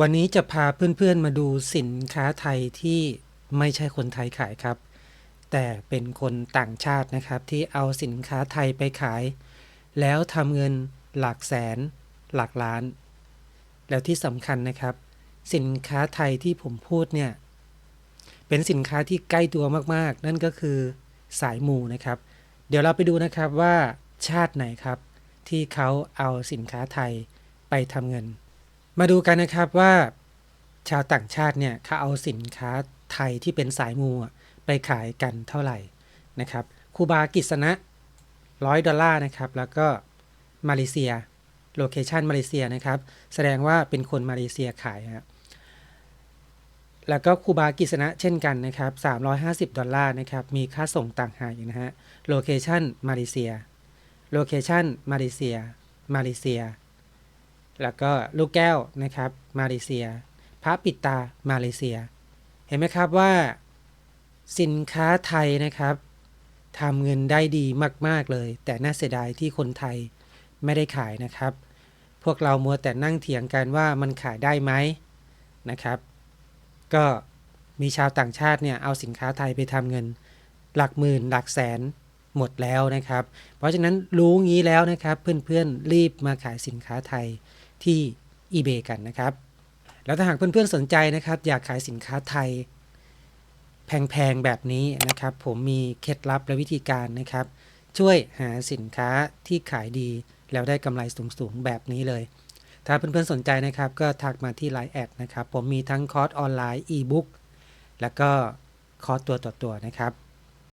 วันนี้จะพาเพื่อนๆมาดูสินค้าไทยที่ไม่ใช่คนไทยขายครับ แต่เป็นคนต่างชาตินะครับ ที่เอาสินค้าไทยไปขาย แล้วทำเงินหลักแสน หลักล้าน แล้วที่สำคัญนะครับ สินค้าไทยที่ผมพูดเนี่ย เป็นสินค้าที่ใกล้ตัวมากๆ นั่นก็คือสายมูนะครับ เดี๋ยวเราไปดูนะครับว่าชาติไหนครับ ที่เขาเอาสินค้าไทยไปทำเงิน มาดูกันนะครับว่าชาวต่างชาติเนี่ยเขาเอาสินค้าไทยที่เป็นสายมูอะไปขายกันเท่าไหร่นะครับคูบากิษณะร้อยดอลลาร์นะครับ แล้วก็มาเลเซียโลเคชันมาเลเซียนะครับ แสดงว่าเป็นคนมาเลเซียขายฮะแล้วก็คูบากิษณะเช่นกันนะครับ 350 ดอลลาร์นะครับ มีค่าส่งต่างหากอีกนะฮะโลเคชันมาเลเซียโลเคชันมาเลเซียมาเลเซีย แล้วก็ลูกแก้วนะครับ มาเลเซีย พระปิดตามาเลเซีย เห็นไหมครับว่า สินค้าไทยนะครับทำเงินได้ดีมาก ๆ เลย แต่น่าเสียดายที่คนไทยไม่ได้ขายนะครับ พวกเรามัวแต่นั่งเถียงกันว่ามันขายได้ไหมนะครับ ก็มีชาวต่างชาติเนี่ยเอาสินค้าไทยไปทำเงิน หลักหมื่นหลักแสน หมดแล้วนะครับ เพราะฉะนั้นรู้งี้แล้วนะครับเพื่อนๆรีบมาขายสินค้าไทยที่ eBay กันนะครับ แล้วถ้าหากเพื่อนๆสนใจนะครับ อยากขายสินค้าไทย แพงๆแบบนี้นะครับ ผมมีเคล็ดลับและวิธีการนะครับ ช่วยหาสินค้าที่ขายดีแล้วได้กำไรสูงๆแบบนี้เลย ถ้าเพื่อนๆสนใจนะครับ ก็ทักมาที่ Line แอดนะครับ ผมมีทั้งคอร์สออนไลน์อีบุ๊กแล้วก็คอร์สตัวต่อตัวนะครับ